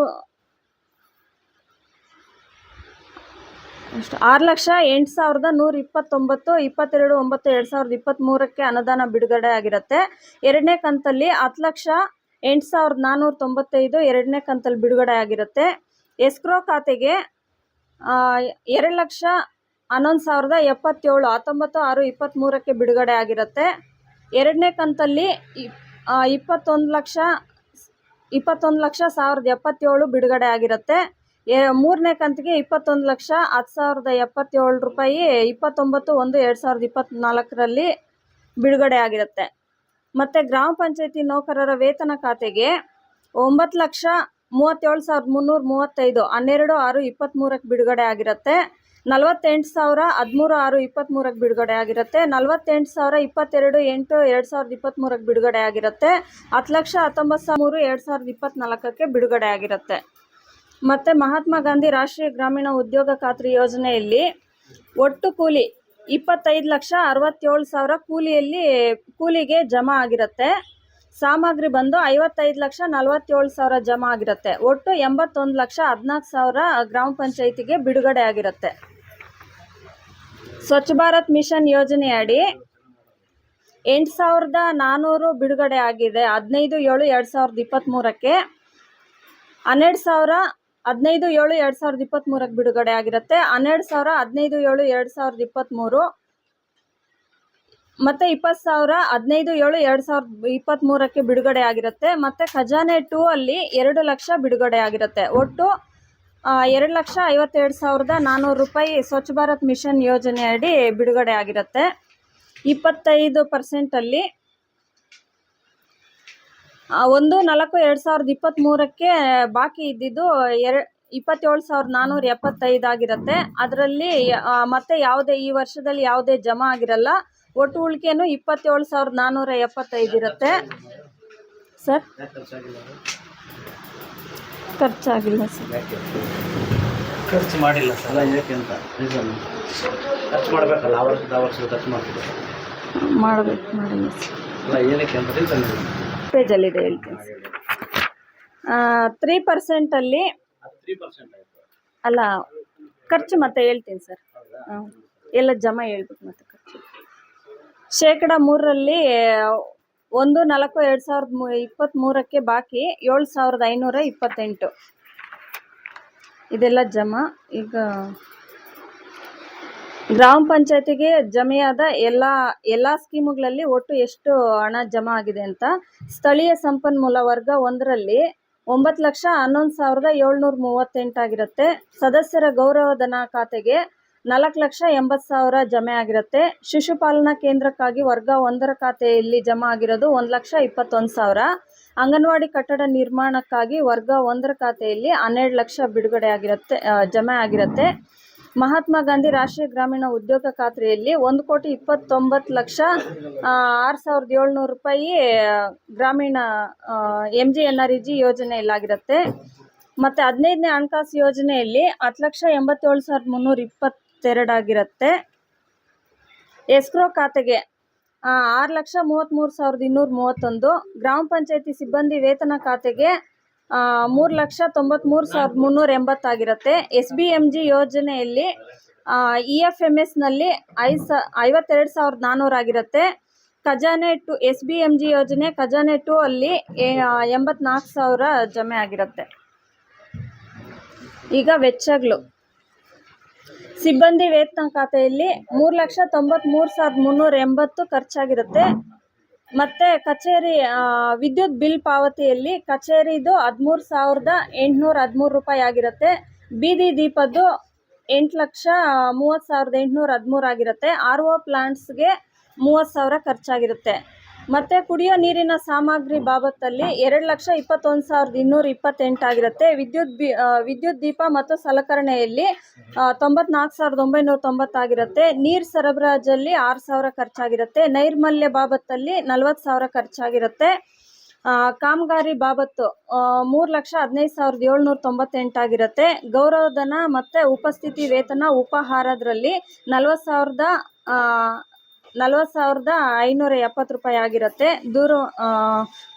ಅಷ್ಟು, ಆರು ಲಕ್ಷ ಎಂಟು ಸಾವಿರದ ನೂರ ಇಪ್ಪತ್ತೊಂಬತ್ತು, ಇಪ್ಪತ್ತೆರಡು, ಒಂಬತ್ತು, ಎರಡು ಸಾವಿರದ ಇಪ್ಪತ್ತ್ಮೂರಕ್ಕೆ ಅನುದಾನ ಬಿಡುಗಡೆ ಆಗಿರುತ್ತೆ. ಎರಡನೇ ಕಂತಲ್ಲಿ ಹತ್ತು ಲಕ್ಷ ಎಂಟು ಸಾವಿರದ ನಾನ್ನೂರ ತೊಂಬತ್ತೈದು, ಎರಡನೇ ಕಂತಲ್ಲಿ ಬಿಡುಗಡೆ ಆಗಿರುತ್ತೆ. ಎಸ್ಕ್ರೋ ಖಾತೆಗೆ ಎರಡು ಲಕ್ಷ ಹನ್ನೊಂದು ಸಾವಿರದ ಎಪ್ಪತ್ತೇಳು, ಹತ್ತೊಂಬತ್ತು, ಆರು ಇಪ್ಪತ್ತ್ಮೂರಕ್ಕೆ ಬಿಡುಗಡೆ ಆಗಿರುತ್ತೆ. ಎರಡನೇ ಕಂತಲ್ಲಿ ಇಪ್ ಇಪ್ಪತ್ತೊಂದು ಲಕ್ಷ ಇಪ್ಪತ್ತೊಂದು ಲಕ್ಷ ಸಾವಿರದ ಎಪ್ಪತ್ತೇಳು ಬಿಡುಗಡೆ ಆಗಿರುತ್ತೆ. ಎ, ಮೂರನೇ ಕಂತಿಗೆ ಇಪ್ಪತ್ತೊಂದು ಲಕ್ಷ ಹತ್ತು ಸಾವಿರದ ಎಪ್ಪತ್ತೇಳು ರೂಪಾಯಿ ಇಪ್ಪತ್ತೊಂಬತ್ತು ಒಂದು ಎರಡು ಸಾವಿರದ ಇಪ್ಪತ್ತ್ನಾಲ್ಕರಲ್ಲಿ ಬಿಡುಗಡೆ ಆಗಿರುತ್ತೆ. ಮತ್ತು ಗ್ರಾಮ ಪಂಚಾಯತಿ ನೌಕರರ ವೇತನ ಖಾತೆಗೆ ಒಂಬತ್ತು ಲಕ್ಷ ಮೂವತ್ತೇಳು ಸಾವಿರದ ಮುನ್ನೂರ ಮೂವತ್ತೈದು, ಹನ್ನೆರಡು ಆರು ಇಪ್ಪತ್ತ್ಮೂರಕ್ಕೆ ಬಿಡುಗಡೆ ಆಗಿರುತ್ತೆ. ನಲವತ್ತೆಂಟು ಸಾವಿರ ಹದಿಮೂರು ಆರು ಇಪ್ಪತ್ತ್ಮೂರಕ್ಕೆ ಬಿಡುಗಡೆ ಆಗಿರುತ್ತೆ. ನಲವತ್ತೆಂಟು ಸಾವಿರ ಇಪ್ಪತ್ತೆರಡು ಎಂಟು ಎರಡು ಸಾವಿರದ ಇಪ್ಪತ್ತ್ಮೂರಕ್ಕೆ ಬಿಡುಗಡೆ ಆಗಿರುತ್ತೆ. ಹತ್ತು ಲಕ್ಷ ಹತ್ತೊಂಬತ್ತು ಸಾವಿರ ಮೂರು ಎರಡು ಸಾವಿರದ ಇಪ್ಪತ್ತ್ನಾಲ್ಕಕ್ಕೆ ಬಿಡುಗಡೆ ಆಗಿರುತ್ತೆ. ಮತ್ತು ಮಹಾತ್ಮ ಗಾಂಧಿ ರಾಷ್ಟ್ರೀಯ ಗ್ರಾಮೀಣ ಉದ್ಯೋಗ ಖಾತ್ರಿ ಯೋಜನೆಯಲ್ಲಿ ಒಟ್ಟು ಕೂಲಿ ಇಪ್ಪತ್ತೈದು ಲಕ್ಷ ಅರವತ್ತೇಳು ಸಾವಿರ ಕೂಲಿಯಲ್ಲಿ ಕೂಲಿಗೆ ಜಮಾ ಆಗಿರುತ್ತೆ. ಸಾಮಗ್ರಿ ಬಂದು ಐವತ್ತೈದು ಲಕ್ಷ ನಲವತ್ತೇಳು ಸಾವಿರ ಜಮಾ ಆಗಿರುತ್ತೆ. ಒಟ್ಟು ಎಂಬತ್ತೊಂದು ಲಕ್ಷ ಹದಿನಾಲ್ಕು ಸಾವಿರ ಗ್ರಾಮ ಪಂಚಾಯಿತಿಗೆ ಬಿಡುಗಡೆ ಆಗಿರುತ್ತೆ. ಸ್ವಚ್ಛ ಭಾರತ್ ಮಿಷನ್ ಯೋಜನೆಯಡಿ ಎಂಟು ಸಾವಿರದ ನಾನ್ನೂರು ಬಿಡುಗಡೆ ಆಗಿದೆ. ಹದಿನೈದು, ಏಳು, ಎರಡು ಸಾವಿರದ ಇಪ್ಪತ್ತ್ಮೂರಕ್ಕೆ ಹನ್ನೆರಡು ಸಾವಿರ, ಹದಿನೈದು, ಏಳು, ಎರಡು ಸಾವಿರದ ಇಪ್ಪತ್ತ್ಮೂರಕ್ಕೆ ಬಿಡುಗಡೆ ಆಗಿರುತ್ತೆ. ಹನ್ನೆರಡು ಸಾವಿರ, ಹದಿನೈದು, ಏಳು, ಎರಡು ಸಾವಿರದ ಇಪ್ಪತ್ತ್ಮೂರು ಮತ್ತು ಇಪ್ಪತ್ತು ಸಾವಿರ, ಹದಿನೈದು, ಏಳು, ಎರಡು ಸಾವಿರದ ಇಪ್ಪತ್ತ್ಮೂರಕ್ಕೆ ಬಿಡುಗಡೆ ಆಗಿರುತ್ತೆ. ಮತ್ತು ಖಜಾನೆ ಟೂ ಅಲ್ಲಿ ಎರಡು ಲಕ್ಷ ಬಿಡುಗಡೆ ಆಗಿರುತ್ತೆ. ಒಟ್ಟು ಎರಡು ಲಕ್ಷ ಐವತ್ತೆರಡು ಸಾವಿರದ ನಾನ್ನೂರು ರೂಪಾಯಿ ಸ್ವಚ್ಛ ಭಾರತ್ ಮಿಷನ್ ಯೋಜನೆಯಡಿ ಬಿಡುಗಡೆ ಆಗಿರುತ್ತೆ. ಇಪ್ಪತ್ತೈದು ಪರ್ಸೆಂಟಲ್ಲಿ ಒಂದು, ನಾಲ್ಕು, ಎರಡು ಸಾವಿರದ ಇಪ್ಪತ್ತ್ಮೂರಕ್ಕೆ ಬಾಕಿ ಇದ್ದಿದ್ದು ಎರ, ಇಪ್ಪತ್ತೇಳು ಸಾವಿರದ ನಾನ್ನೂರ ಎಪ್ಪತ್ತೈದು ಆಗಿರುತ್ತೆ. ಅದರಲ್ಲಿ ಮತ್ತೆ ಯಾವುದೇ ಈ ವರ್ಷದಲ್ಲಿ ಯಾವುದೇ ಜಮಾ ಆಗಿರಲ್ಲ. ಒಟ್ಟು ಉಳಿಕೆನು ಇಪ್ಪತ್ತೇಳು ಸಾವಿರದ ನಾನ್ನೂರ ಎಪ್ಪತ್ತೈದು ಇರುತ್ತೆ. ಸರ್? ಖರ್ಚಾಗಿಲ್ಲ ಸರ್. ಖರ್ಚು ಮಾಡಿಲ್ಲ ಸರ್. ಅಲ್ಲ ಏಕೆ ಅಂತ ರೀಸನ್ ಖರ್ಚು ಮಾಡಬೇಕಲ್ಲ ಆ ವರ್ಷದ ಆ ವರ್ಷದ ಖರ್ಚು ಮಾಡ್ತಿದ್ದೆ ಮಾಡಬೇಕು ಮಾಡಿಲ್ಲ ಸರ್. ಅಲ್ಲ ಏನಕ್ಕೆ ಅಂತ ರೀಸನ್ ಪೇಜಲ್ಲಿದೆ ಹೇಳ್ತೀನಿ ತ್ರೀ ಪರ್ಸೆಂಟಲ್ಲಿ ಅಲ್ಲ ಖರ್ಚು ಮತ್ತೆ ಹೇಳ್ತೀನಿ ಸರ್. ಎಲ್ಲ ಜಮಾ ಹೇಳ್ಬೇಕು ಮತ್ತೆ ಶೇಕಡ ಮೂರರಲ್ಲಿ ಒಂದು, ನಾಲ್ಕು, ಎರಡು ಸಾವಿರದ ಇಪ್ಪತ್ತ್ಮೂರಕ್ಕೆ ಬಾಕಿ ಏಳು ಸಾವಿರದ ಐನೂರ ಇಪ್ಪತ್ತೆಂಟು. ಇದೆಲ್ಲ ಜಮಾ. ಈಗ ಗ್ರಾಮ ಪಂಚಾಯತಿಗೆ ಜಮೆಯಾದ ಎಲ್ಲ ಎಲ್ಲ ಸ್ಕೀಮುಗಳಲ್ಲಿ ಒಟ್ಟು ಎಷ್ಟು ಹಣ ಜಮಾ ಆಗಿದೆ ಅಂತ. ಸ್ಥಳೀಯ ಸಂಪನ್ಮೂಲ ವರ್ಗ ಒಂದರಲ್ಲಿ ಒಂಬತ್ತು ಲಕ್ಷ ಹನ್ನೊಂದು ಸಾವಿರದ ಏಳ್ನೂರ ಮೂವತ್ತೆಂಟಾಗಿರುತ್ತೆ ಸದಸ್ಯರ ಗೌರವಧನ ಖಾತೆಗೆ ನಾಲ್ಕು ಲಕ್ಷ ಎಂಬತ್ತು ಸಾವಿರ ಜಮೆ ಆಗಿರುತ್ತೆ. ಶಿಶುಪಾಲನಾ ಕೇಂದ್ರಕ್ಕಾಗಿ ವರ್ಗ ಒಂದರ ಖಾತೆಯಲ್ಲಿ ಜಮಾ ಆಗಿರೋದು ಒಂದು ಲಕ್ಷ ಇಪ್ಪತ್ತೊಂದು ಸಾವಿರ. ಅಂಗನವಾಡಿ ಕಟ್ಟಡ ನಿರ್ಮಾಣಕ್ಕಾಗಿ ವರ್ಗ ಒಂದರ ಖಾತೆಯಲ್ಲಿ ಹನ್ನೆರಡು ಲಕ್ಷ ಬಿಡುಗಡೆ ಆಗಿರುತ್ತೆ ಜಮೆ ಆಗಿರುತ್ತೆ. ಮಹಾತ್ಮ ಗಾಂಧಿ ರಾಷ್ಟ್ರೀಯ ಗ್ರಾಮೀಣ ಉದ್ಯೋಗ ಖಾತ್ರಿಯಲ್ಲಿ ಒಂದು ಕೋಟಿ ಇಪ್ಪತ್ತೊಂಬತ್ತು ಲಕ್ಷ ಆರು ಸಾವಿರದ ಏಳ್ನೂರು ರೂಪಾಯಿ ಗ್ರಾಮೀಣ M G N R E G ಯೋಜನೆಯಲ್ಲಾಗಿರುತ್ತೆ. ಮತ್ತು ಹದಿನೈದನೇ ಹಣಕಾಸು ಯೋಜನೆಯಲ್ಲಿ ಹತ್ತು ಲಕ್ಷ ಎಂಬತ್ತೇಳು ಸಾವಿರದ ಮುನ್ನೂರ ಇಪ್ಪತ್ತೆರಡಾಗಿರುತ್ತೆ ಎಸ್ಕ್ರೋ ಖಾತೆಗೆ ಆರು ಲಕ್ಷ ಮೂವತ್ತ್ಮೂರು ಸಾವಿರದ ಇನ್ನೂರ ಮೂವತ್ತೊಂದು. ಗ್ರಾಮ ಪಂಚಾಯತಿ ಸಿಬ್ಬಂದಿ ವೇತನ ಖಾತೆಗೆ ಮೂರು ಲಕ್ಷ ತೊಂಬತ್ತ್ಮೂರು ಸಾವಿರದ ಮುನ್ನೂರ ಎಂಬತ್ತಾಗಿರುತ್ತೆ ಎಸ್ ಬಿ ಎಂ ಜಿ ಯೋಜನೆಯಲ್ಲಿ ಇ ಎಫ್ ಎಂ ಎಸ್ನಲ್ಲಿ ಐದು ಸ, ಐವತ್ತೆರಡು ಸಾವಿರದ ನಾನ್ನೂರಾಗಿರುತ್ತೆ ಖಜಾನೆ to, S B M G ಯೋಜನೆ ಖಜಾನೆ ಟು ಅಲ್ಲಿ ಎಂಬತ್ನಾಲ್ಕು ಸಾವಿರ ಜಮೆ ಆಗಿರುತ್ತೆ. ಈಗ ವೆಚ್ಚಗಳು. ಸಿಬ್ಬಂದಿ ವೇತನ ಖಾತೆಯಲ್ಲಿ ಮೂರು ಲಕ್ಷ ತೊಂಬತ್ತ್ಮೂರು ಸಾವಿರದ ಮುನ್ನೂರ ಎಂಬತ್ತು ಖರ್ಚಾಗಿರುತ್ತೆ. ಮತ್ತು ಕಚೇರಿ ವಿದ್ಯುತ್ ಬಿಲ್ ಪಾವತಿಯಲ್ಲಿ ಕಚೇರಿದು ಹದಿಮೂರು ಸಾವಿರದ ಎಂಟುನೂರ ಹದಿಮೂರು ರೂಪಾಯಿ ಆಗಿರುತ್ತೆ. ಬೀದಿ ದೀಪದ್ದು ಎಂಟು ಲಕ್ಷ ಮೂವತ್ತು ಸಾವಿರದ ಎಂಟುನೂರ ಹದಿಮೂರು ಆಗಿರುತ್ತೆ. ಆರ್ ಒ ಪ್ಲಾಂಟ್ಸ್ಗೆ ಮೂವತ್ತು ಸಾವಿರ ಖರ್ಚಾಗಿರುತ್ತೆ. ಮತ್ತು ಕುಡಿಯೋ ನೀರಿನ ಸಾಮಗ್ರಿ ಬಾಬತ್ತಲ್ಲಿ ಎರಡು ಲಕ್ಷ ಇಪ್ಪತ್ತೊಂದು ಸಾವಿರದ ಇನ್ನೂರ ಇಪ್ಪತ್ತೆಂಟಾಗಿರುತ್ತೆ. ವಿದ್ಯುತ್ ಬಿ ವಿದ್ಯುತ್ ದೀಪ ಮತ್ತು ಸಲಕರಣೆಯಲ್ಲಿ ತೊಂಬತ್ನಾಲ್ಕು ಸಾವಿರದ ಒಂಬೈನೂರ ತೊಂಬತ್ತಾಗಿರುತ್ತೆ. ನೀರು ಸರಬರಾಜಲ್ಲಿ ಆರು ಸಾವಿರ ಖರ್ಚಾಗಿರುತ್ತೆ. ನೈರ್ಮಲ್ಯ ಬಾಬತ್ತಲ್ಲಿ ನಲ್ವತ್ತು ಸಾವಿರ ಖರ್ಚಾಗಿರುತ್ತೆ. ಕಾಮಗಾರಿ ಬಾಬತ್ತು ಮೂರು ಲಕ್ಷ ಹದಿನೈದು ಸಾವಿರದ ಏಳ್ನೂರ ತೊಂಬತ್ತೆಂಟಾಗಿರುತ್ತೆ. ಗೌರವಧನ ಮತ್ತು ಉಪಸ್ಥಿತಿ ವೇತನ ಉಪಹಾರದ್ರಲ್ಲಿ ನಲ್ವತ್ತು ಸಾವಿರದ ನಲ್ವತ್ತು ಸಾವಿರದ ಐನೂರ ಎಪ್ಪತ್ತು ರೂಪಾಯಿ ಆಗಿರುತ್ತೆ. ದೂರ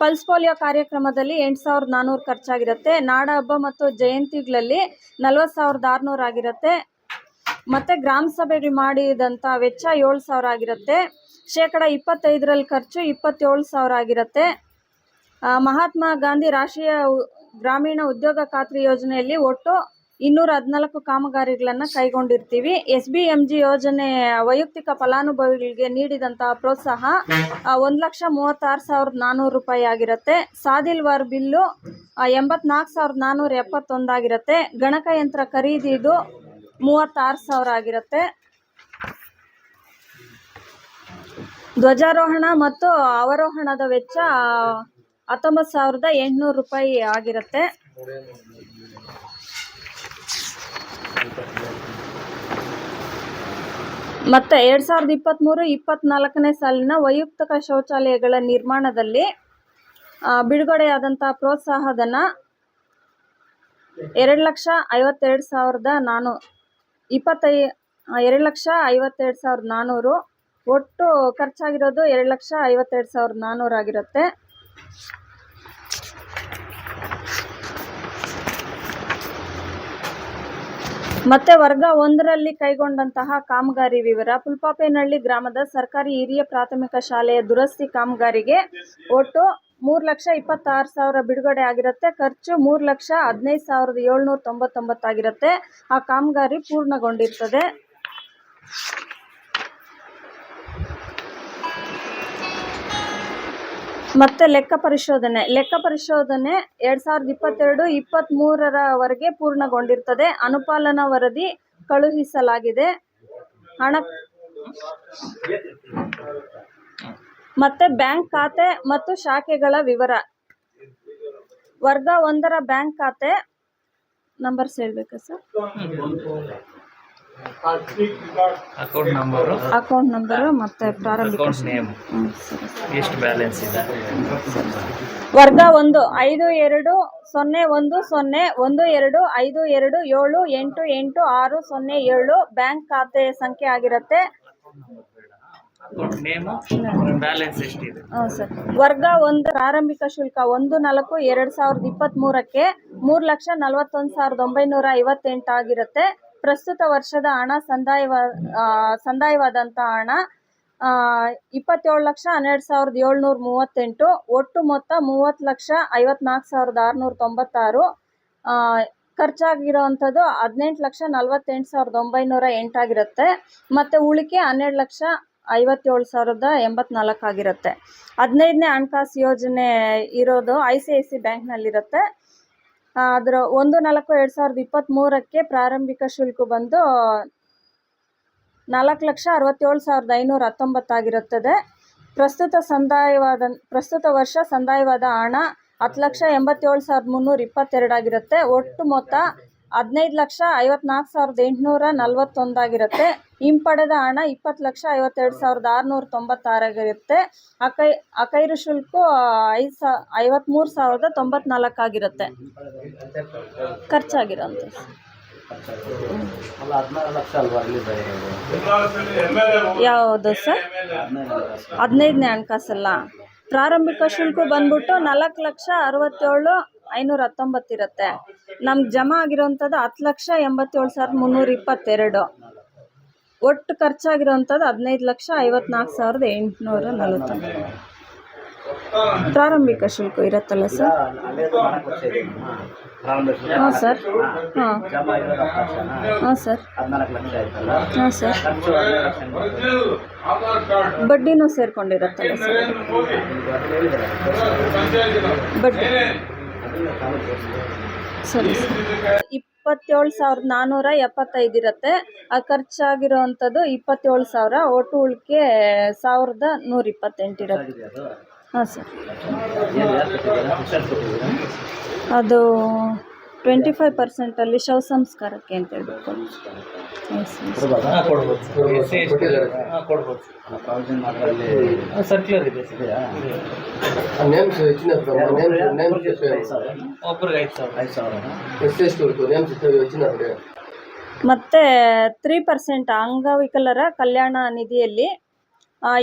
ಪಲ್ಸ್ ಪೋಲಿಯೋ ಕಾರ್ಯಕ್ರಮದಲ್ಲಿ ಎಂಟು ಸಾವಿರದ ನಾನ್ನೂರು ಖರ್ಚಾಗಿರುತ್ತೆ. ನಾಡ ಹಬ್ಬ ಮತ್ತು ಜಯಂತಿಗಳಲ್ಲಿ ನಲ್ವತ್ತು ಸಾವಿರದ ಆರುನೂರು ಆಗಿರುತ್ತೆ. ಮತ್ತು ಗ್ರಾಮ ಸಭೆಗಳು ಮಾಡಿದಂಥ ವೆಚ್ಚ ಏಳು ಸಾವಿರ ಆಗಿರುತ್ತೆ. ಶೇಕಡ ಇಪ್ಪತ್ತೈದರಲ್ಲಿ ಖರ್ಚು ಇಪ್ಪತ್ತೇಳು ಸಾವಿರ ಆಗಿರುತ್ತೆ. ಮಹಾತ್ಮ ಗಾಂಧಿ ರಾಷ್ಟ್ರೀಯ ಗ್ರಾಮೀಣ ಉದ್ಯೋಗ ಖಾತ್ರಿ ಯೋಜನೆಯಲ್ಲಿ ಒಟ್ಟು ಇನ್ನೂರ ಹದಿನಾಲ್ಕು ಕಾಮಗಾರಿಗಳನ್ನು ಕೈಗೊಂಡಿರ್ತೀವಿ. ಎಸ್ ಬಿ ಎಂ ಜಿ ಯೋಜನೆ ವೈಯಕ್ತಿಕ ಫಲಾನುಭವಿಗಳಿಗೆ ನೀಡಿದಂತಹ ಪ್ರೋತ್ಸಾಹ ಒಂದು ಲಕ್ಷ ಮೂವತ್ತಾರು ಸಾವಿರದ ನಾನ್ನೂರು ರೂಪಾಯಿ ಆಗಿರುತ್ತೆ. ಸಾದಿಲ್ವಾರ್ ಬಿಲ್ಲು ಎಂಬತ್ನಾಲ್ಕು ಸಾವಿರದ ನಾನ್ನೂರ ಎಪ್ಪತ್ತೊಂದಾಗಿರುತ್ತೆ ಗಣಕಯಂತ್ರ ಖರೀದಿದು ಮೂವತ್ತಾರು ಸಾವಿರ ಆಗಿರುತ್ತೆ. ಧ್ವಜಾರೋಹಣ ಮತ್ತು ಅವರೋಹಣದ ವೆಚ್ಚ ಹತ್ತೊಂಬತ್ತು ಸಾವಿರದ ಎಂಟುನೂರು ರೂಪಾಯಿ ಆಗಿರುತ್ತೆ. ಮತ್ತು ಎರಡು ಸಾವಿರದ ಇಪ್ಪತ್ತ್ಮೂರು ಇಪ್ಪತ್ತ್ನಾಲ್ಕನೇ ಸಾಲಿನ ವೈಯಕ್ತಿಕ ಶೌಚಾಲಯಗಳ ನಿರ್ಮಾಣದಲ್ಲಿ ಬಿಡುಗಡೆಯಾದಂಥ ಪ್ರೋತ್ಸಾಹಧನ ಎರಡು ಲಕ್ಷ ಐವತ್ತೆರಡು ಸಾವಿರದ ನಾನು, ಇಪ್ಪತ್ತೈ, ಎರಡು ಲಕ್ಷ ಐವತ್ತೆರಡು ಸಾವಿರದ ನಾನ್ನೂರು ಒಟ್ಟು ಖರ್ಚಾಗಿರೋದು ಎರಡು ಲಕ್ಷ ಐವತ್ತೆರಡು ಸಾವಿರದ ನಾನ್ನೂರು ಮತ್ತೆ ವರ್ಗ ಒಂದರಲ್ಲಿ ಕೈಗೊಂಡಂತಹ ಕಾಮಗಾರಿ ವಿವರ. ಪುಲ್ಪಾಪೇನಹಳ್ಳಿ ಗ್ರಾಮದ ಸರ್ಕಾರಿ ಹಿರಿಯ ಪ್ರಾಥಮಿಕ ಶಾಲೆಯ ದುರಸ್ತಿ ಕಾಮಗಾರಿಗೆ ಒಟ್ಟು ಮೂರು ಲಕ್ಷ ಇಪ್ಪತ್ತಾರು ಸಾವಿರ ಬಿಡುಗಡೆ ಆಗಿರುತ್ತೆ. ಖರ್ಚು ಮೂರು ಲಕ್ಷ ಹದಿನೈದು ಸಾವಿರದ ಏಳ್ನೂರ ತೊಂಬತ್ತೊಂಬತ್ತಾಗಿರುತ್ತೆ. ಆ ಕಾಮಗಾರಿ ಪೂರ್ಣಗೊಂಡಿರ್ತದೆ. ಮತ್ತೆ ಲೆಕ್ಕ ಪರಿಶೋಧನೆ. ಲೆಕ್ಕ ಪರಿಶೋಧನೆ ಎರಡ್ ಸಾವಿರದ ಇಪ್ಪತ್ತೆರಡು ಇಪ್ಪತ್ತ್ಮೂರರವರೆಗೆ ಪೂರ್ಣಗೊಂಡಿರ್ತದೆ. ಅನುಪಾಲನಾ ವರದಿ ಕಳುಹಿಸಲಾಗಿದೆ. ಹಣ ಮತ್ತೆ ಬ್ಯಾಂಕ್ ಖಾತೆ ಮತ್ತು ಶಾಖೆಗಳ ವಿವರ. ವರ್ಗ ಒಂದರ ಬ್ಯಾಂಕ್ ಖಾತೆ. ನಂಬರ್ಸ್ ಹೇಳ್ಬೇಕಾ sir? Account number account number ಮತ್ತೆ ಪ್ರಾರಂಭಿಕ ಅಕೌಂಟ್ ನೇಮ್. ಎಷ್ಟು ಬ್ಯಾಲೆನ್ಸ್ ಇದೆ. ವರ್ಗ ಒಂದು ಐದು ಎರಡು ಸೊನ್ನೆ ಒಂದು ಸೊನ್ನೆ ಒಂದು ಎರಡು ಐದು ಎರಡು ಏಳು ಎಂಟು ಎಂಟು ಆರು ಸೊನ್ನೆ ಏಳು ಬ್ಯಾಂಕ್ ಖಾತೆ ಸಂಖ್ಯೆ ಆಗಿರುತ್ತೆ. ಅಕೌಂಟ್ ನೇಮು ಬ್ಯಾಲೆನ್ಸ್ ಎಷ್ಟಿದೆ? ಹ್ಮ್ ಸರ್. ವರ್ಗ ಒಂದು ಪ್ರಾರಂಭಿಕ ಶುಲ್ಕ ಒಂದು ನಾಲ್ಕು ಎರಡು ಸಾವಿರದ ಇಪ್ಪತ್ತ್ಮೂರಕ್ಕೆ ಮೂರು ಲಕ್ಷ ನಲವತ್ತೊಂದು ಸಾವಿರದ ಒಂಬೈನೂರ ಐವತ್ತೆಂಟು ಆಗಿರುತ್ತೆ. ಪ್ರಸ್ತುತ ವರ್ಷದ ಹಣ ಸಂದಾಯವ ಸಂದಾಯವಾದಂಥ ಹಣ ಇಪ್ಪತ್ತೇಳು ಲಕ್ಷ ಹನ್ನೆರಡು ಸಾವಿರದ ಏಳ್ನೂರ ಮೂವತ್ತೆಂಟು, ಒಟ್ಟು ಮೊತ್ತ ಮೂವತ್ತು ಲಕ್ಷ ಐವತ್ನಾಲ್ಕು ಸಾವಿರದ ಆರುನೂರ ತೊಂಬತ್ತಾರು ಖರ್ಚಾಗಿರೋವಂಥದ್ದು ಹದಿನೆಂಟು ಲಕ್ಷ ನಲ್ವತ್ತೆಂಟು ಸಾವಿರದ ಒಂಬೈನೂರ ಎಂಟಾಗಿರುತ್ತೆ ಮತ್ತು ಉಳಿಕೆ ಹನ್ನೆರಡು ಲಕ್ಷ ಐವತ್ತೇಳು ಸಾವಿರದ ಎಂಬತ್ನಾಲ್ಕು ಆಗಿರುತ್ತೆ. ಹದಿನೈದನೇ ಹಣಕಾಸು ಯೋಜನೆ ಇರೋದು ಐ ಸಿ ಐ ಸಿ ಬ್ಯಾಂಕ್ನಲ್ಲಿರುತ್ತೆ. ಅದರ ಒಂದು ನಾಲ್ಕು ಎರಡು ಸಾವಿರದ ಇಪ್ಪತ್ತ್ಮೂರಕ್ಕೆ ಪ್ರಾರಂಭಿಕ ಶುಲ್ಕ ಬಂದು ನಾಲ್ಕು ಲಕ್ಷ ಅರವತ್ತೇಳು ಸಾವಿರದ ಐನೂರ ಹತ್ತೊಂಬತ್ತಾಗಿರುತ್ತದೆ ಪ್ರಸ್ತುತ ಸಂದಾಯವಾದ, ಪ್ರಸ್ತುತ ವರ್ಷ ಸಂದಾಯವಾದ ಹಣ ಹತ್ತು ಲಕ್ಷ ಎಂಬತ್ತೇಳು ಸಾವಿರದ ಮುನ್ನೂರ ಇಪ್ಪತ್ತೆರಡಾಗಿರುತ್ತೆ ಒಟ್ಟು ಮೊತ್ತ ಹದಿನೈದು ಲಕ್ಷ ಐವತ್ನಾಲ್ಕು ಸಾವಿರದ ಎಂಟುನೂರ ನಲ್ವತ್ತೊಂದಾಗಿರುತ್ತೆ. ಹಿಂಪಡೆದ ಹಣ ಇಪ್ಪತ್ತು ಲಕ್ಷ ಐವತ್ತೆರಡು ಸಾವಿರದ ಆರುನೂರ ತೊಂಬತ್ತಾರಾಗಿರುತ್ತೆ. ಅಕೈ ಅಕೈರು ಶುಲ್ಕ ಐದು ಸಾ ಐವತ್ತ್ಮೂರು ಸಾವಿರದ ತೊಂಬತ್ನಾಲ್ಕು ಆಗಿರುತ್ತೆ ಅಲ್ಲ ಹದಿನಾರು ಲಕ್ಷ ಅಲ್ವಾ ಅಲ್ಲಿ ಯಾವುದು ಸರ್? ಹದಿನೈದನೇ ಹಣಕಾಸಲ್ಲ. ಪ್ರಾರಂಭಿಕ ಶುಲ್ಕ ಬಂದ್ಬಿಟ್ಟು ನಾಲ್ಕು ಲಕ್ಷ ಅರವತ್ತೇಳು ಐನೂರ ಹತ್ತೊಂಬತ್ತು ಇರುತ್ತೆ. ನಮ್ಗೆ ಜಮಾ ಆಗಿರೋಂಥದ್ದು ಹತ್ತು ಲಕ್ಷ ಎಂಬತ್ತೇಳು ಸಾವಿರದ ಮುನ್ನೂರ ಇಪ್ಪತ್ತೆರಡು. ಒಟ್ಟು ಖರ್ಚಾಗಿರೋವಂಥದ್ದು ಹದಿನೈದು ಲಕ್ಷ ಐವತ್ನಾಲ್ಕು ಸಾವಿರದ ಎಂಟುನೂರ ನಲವತ್ತೊಂದು ಪ್ರಾರಂಭಿಕ ಶುಲ್ಕ ಇರುತ್ತಲ್ಲ ಸರ್? ಹಾಂ ಸರ್. ಹಾಂ. ಹಾಂ ಸರ್. ಹಾಂ ಸರ್. ಬಡ್ಡಿನೂ ಸೇರ್ಕೊಂಡಿರುತ್ತಲ್ಲ ಸರ್? ಬಡ್ಡಿ. ಸರಿ ಇಪ್ಪತ್ತೇಳು ಸಾವಿರದ ನಾನ್ನೂರ ಎಪ್ಪತ್ತೈದು ಇರುತ್ತೆ. ಆ ಖರ್ಚಾಗಿರೋವಂಥದ್ದು ಇಪ್ಪತ್ತೇಳು ಸಾವಿರ. ಒಟ್ಟು ಉಳಿಕೆ ಸಾವಿರದ ನೂರ ಇಪ್ಪತ್ತೆಂಟು ಇರುತ್ತೆ. ಹಾಂ, ಸರ್. ಅದು ಟ್ವೆಂಟಿ ಫೈವ್ ಪರ್ಸೆಂಟಲ್ಲಿ ಶವ ಸಂಸ್ಕಾರಕ್ಕೆ ಅಂತ ಹೇಳ್ಬೇಕು. ಮತ್ತೆ ತ್ರೀ ಪರ್ಸೆಂಟ್ ಅಂಗವಿಕಲರ ಕಲ್ಯಾಣ ನಿಧಿಯಲ್ಲಿ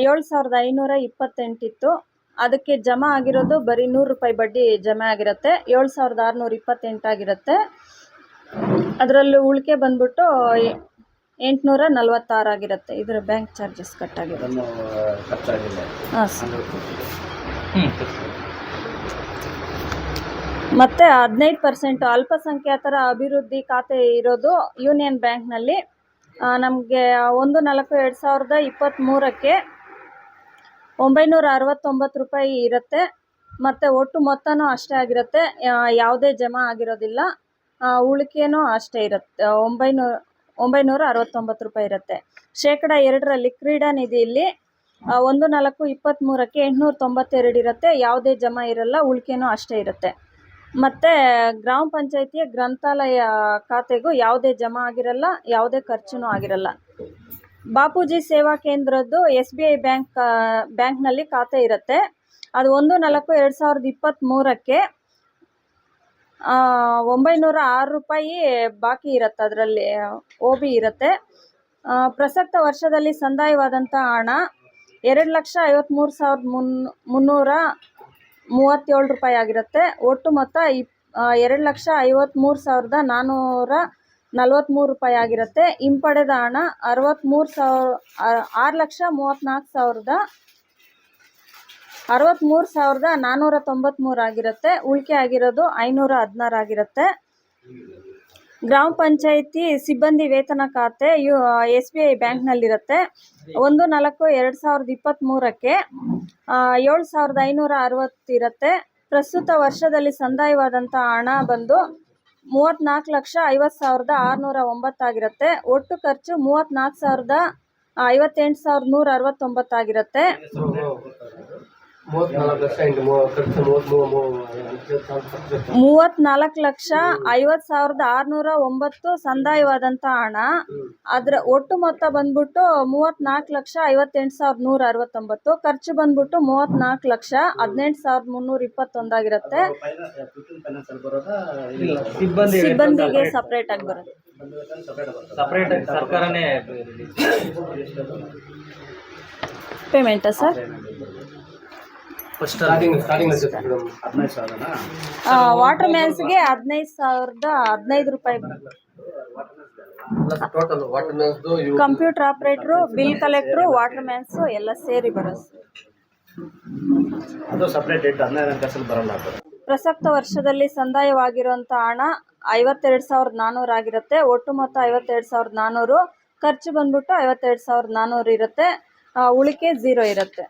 ಏಳು ಸಾವಿರದ ಐನೂರ ಇಪ್ಪತ್ತೆಂಟಿತ್ತು. ಅದಕ್ಕೆ ಜಮಾ ಆಗಿರೋದು ಬರೀ ನೂರು ರೂಪಾಯಿ ಬಡ್ಡಿ ಜಮೆ ಆಗಿರುತ್ತೆ. ಏಳು ಸಾವಿರದ ಆರುನೂರ ಇಪ್ಪತ್ತೆಂಟಾಗಿರುತ್ತೆ ಅದರಲ್ಲೂ ಉಳಿಕೆ ಬಂದ್ಬಿಟ್ಟು ಎಂಟುನೂರ ನಲ್ವತ್ತಾರು ಆಗಿರುತ್ತೆ. ಇದರ ಬ್ಯಾಂಕ್ ಚಾರ್ಜಸ್ ಕಟ್ಟಾಗಿರುತ್ತೆ ಖರ್ಚಾಗಿಲ್ಲ. ಹಾಂ ಸರ್. ಮತ್ತು ಹದಿನೈದು ಪರ್ಸೆಂಟ್ ಅಲ್ಪಸಂಖ್ಯಾತರ ಅಭಿವೃದ್ಧಿ ಖಾತೆ ಇರೋದು ಯೂನಿಯನ್ ಬ್ಯಾಂಕ್ನಲ್ಲಿ. ನಮಗೆ ಒಂದು ನಾಲ್ಕು ಎರಡು ಸಾವಿರದ ಇಪ್ಪತ್ತ್ಮೂರಕ್ಕೆ ಒಂಬೈನೂರ ಅರವತ್ತೊಂಬತ್ತು ರೂಪಾಯಿ ಇರುತ್ತೆ. ಮತ್ತು ಒಟ್ಟು ಮೊತ್ತನೂ ಅಷ್ಟೇ ಆಗಿರುತ್ತೆ. ಯಾವುದೇ ಜಮಾ ಆಗಿರೋದಿಲ್ಲ. ಉಳಿಕೆಯೂ ಅಷ್ಟೇ ಇರುತ್ತೆ. ಒಂಬೈನೂರ ಒಂಬೈನೂರ ಅರವತ್ತೊಂಬತ್ತು ರೂಪಾಯಿ ಇರುತ್ತೆ. ಶೇಕಡ ಎರಡರಲ್ಲಿ ಕ್ರೀಡಾ ನಿಧಿಯಲ್ಲಿ ಒಂದು ನಾಲ್ಕು ಇಪ್ಪತ್ತ್ಮೂರಕ್ಕೆ ಎಂಟುನೂರ ತೊಂಬತ್ತೆರಡು ಇರುತ್ತೆ. ಯಾವುದೇ ಜಮಾ ಇರಲ್ಲ, ಉಳಿಕೆನೂ ಅಷ್ಟೇ ಇರುತ್ತೆ. ಮತ್ತು ಗ್ರಾಮ ಪಂಚಾಯಿತಿಯ ಗ್ರಂಥಾಲಯ ಖಾತೆಗೂ ಯಾವುದೇ ಜಮಾ ಆಗಿರಲ್ಲ, ಯಾವುದೇ ಖರ್ಚುನೂ ಆಗಿರಲ್ಲ. ಬಾಪೂಜಿ ಸೇವಾ ಕೇಂದ್ರದ್ದು ಎಸ್ ಬಿ ಐ ಬ್ಯಾಂಕ್ ಬ್ಯಾಂಕ್ನಲ್ಲಿ ಖಾತೆ ಇರುತ್ತೆ. ಅದು ಒಂದು ನಾಲ್ಕು ಎರಡು ಸಾವಿರದ ಇಪ್ಪತ್ತ್ಮೂರಕ್ಕೆ ಒಂಬೈನೂರ ಆರು ರೂಪಾಯಿ ಬಾಕಿ ಇರುತ್ತೆ ಅದರಲ್ಲಿ ಓ ಬಿ ಇರುತ್ತೆ ಪ್ರಸಕ್ತ ವರ್ಷದಲ್ಲಿ ಸಂದಾಯವಾದಂಥ ಹಣ ಎರಡು ಲಕ್ಷ ಐವತ್ತ್ಮೂರು ಸಾವಿರದ ಮುನ್, ಮುನ್ನೂರ ಮೂವತ್ತೇಳು ರೂಪಾಯಿ ಆಗಿರುತ್ತೆ. ಒಟ್ಟು ಮೊತ್ತ ಇಪ್ ಎರಡು ಲಕ್ಷ ಐವತ್ತ್ಮೂರು ಸಾವಿರದ ನಾನ್ನೂರ ನಲ್ವತ್ತ್ಮೂರು ರೂಪಾಯಿ ಆಗಿರುತ್ತೆ. ಹಿಂಪಡೆದ ಹಣ ಅರವತ್ತ್ಮೂರು ಸಾವಿರ ಆರು ಲಕ್ಷ ಮೂವತ್ತ್ನಾಲ್ಕು ಸಾವಿರದ ಅರವತ್ತ್ಮೂರು ಸಾವಿರದ ನಾನ್ನೂರ ತೊಂಬತ್ತ್ಮೂರು ಆಗಿರುತ್ತೆ. ಉಳಿಕೆ ಆಗಿರೋದು ಐನೂರ ಹದಿನಾರು ಆಗಿರುತ್ತೆ. ಗ್ರಾಮ ಪಂಚಾಯಿತಿ ಸಿಬ್ಬಂದಿ ವೇತನ ಖಾತೆ ಯು, ಎಸ್ ಬಿ ಐ ಬ್ಯಾಂಕ್ನಲ್ಲಿರುತ್ತೆ. ಒಂದು, ನಾಲ್ಕು, ಎರಡು ಸಾವಿರದ ಇಪ್ಪತ್ತ್ಮೂರಕ್ಕೆ ಏಳು ಸಾವಿರದ ಐನೂರ ಅರವತ್ತಿರುತ್ತೆ ಪ್ರಸ್ತುತ ವರ್ಷದಲ್ಲಿ ಸಂದಾಯವಾದಂಥ ಹಣ ಬಂದು ಮೂವತ್ತ್ನಾಲ್ಕು ಲಕ್ಷ ಐವತ್ತು ಸಾವಿರದ ಆರುನೂರ ಒಂಬತ್ತಾಗಿರುತ್ತೆ ಒಟ್ಟು ಖರ್ಚು ಮೂವತ್ತ್ನಾಲ್ಕು ಸಾವಿರದ ಐವತ್ತೆಂಟು ಸಾವಿರದ ನೂರ ಅರವತ್ತೊಂಬತ್ತಾಗಿರುತ್ತೆ ಮೂವತ್ನಾಲ್ಕು ಲಕ್ಷ ಐವತ್ತು ಸಾವಿರದ ಆರುನೂರ ಒಂಬತ್ತು ಸಂದಾಯವಾದಂಥ ಹಣ. ಅದರ ಒಟ್ಟು ಮೊತ್ತ ಬಂದ್ಬಿಟ್ಟು ಮೂವತ್ನಾಲ್ಕು ಲಕ್ಷ ಐವತ್ತೆಂಟು ಸಾವಿರದ ನೂರ ಅರವತ್ತೊಂಬತ್ತು. ಖರ್ಚು ಬಂದ್ಬಿಟ್ಟು ಮೂವತ್ನಾಲ್ಕು ಲಕ್ಷ ಹದಿನೆಂಟು ಸಾವಿರದ ಮುನ್ನೂರ ಇಪ್ಪತ್ತೊಂದಾಗಿರುತ್ತೆ. ಸಿಬ್ಬಂದಿಗೆ ಸಪ್ರೇಟ್ ಆಗಿ ಬರುತ್ತೆ. ಸರ್ಕಾರನೇ ಪೇಮೆಂಟಾ ಸರ್? ಸ್ಟಾರ್ಟಿಂಗ್ ಸ್ಟಾರ್ಟಿಂಗ್ ಹದಿನೈದು ಸಾವಿರನಾ? ವಾಟರ್ ಮ್ಯಾನ್ಸ್ಗೆ ಹದಿನೈದು ಸಾವಿರದ ಹದಿನೈದು ರೂಪಾಯಿ ಟೋಟಲ್ ವಾಟರ್ ಮ್ಯಾನ್ಸ್ದು ಇವು computer operator bill collector water mans ಎಲ್ಲ ಸೇರಿ ಬರುತ್ತೆ ಅದು ಸಪ್ರೇಟ್ ಇಟ್ಟು ಹದಿನೈದು ಕೆಲಸದಲ್ಲಿ ಬರಲ್ಲ ಅದು. ಪ್ರಸಕ್ತ ವರ್ಷದಲ್ಲಿ ಸಂದಾಯವಾಗಿರುವಂಥ ಹಣ ಐವತ್ತೆರಡು ಸಾವಿರದ ನಾನ್ನೂರು ಆಗಿರುತ್ತೆ. ಒಟ್ಟು ಮೊತ್ತ ಐವತ್ತೆರಡು ಸಾವಿರದ ನಾನ್ನೂರು ಖರ್ಚು ಬಂದ್ಬಿಟ್ಟು ಐವತ್ತೆರಡು ಸಾವಿರದ ನಾನ್ನೂರು ಇರುತ್ತೆ. ಉಳಿಕೆ ಝೀರೋ ಇರುತ್ತೆ.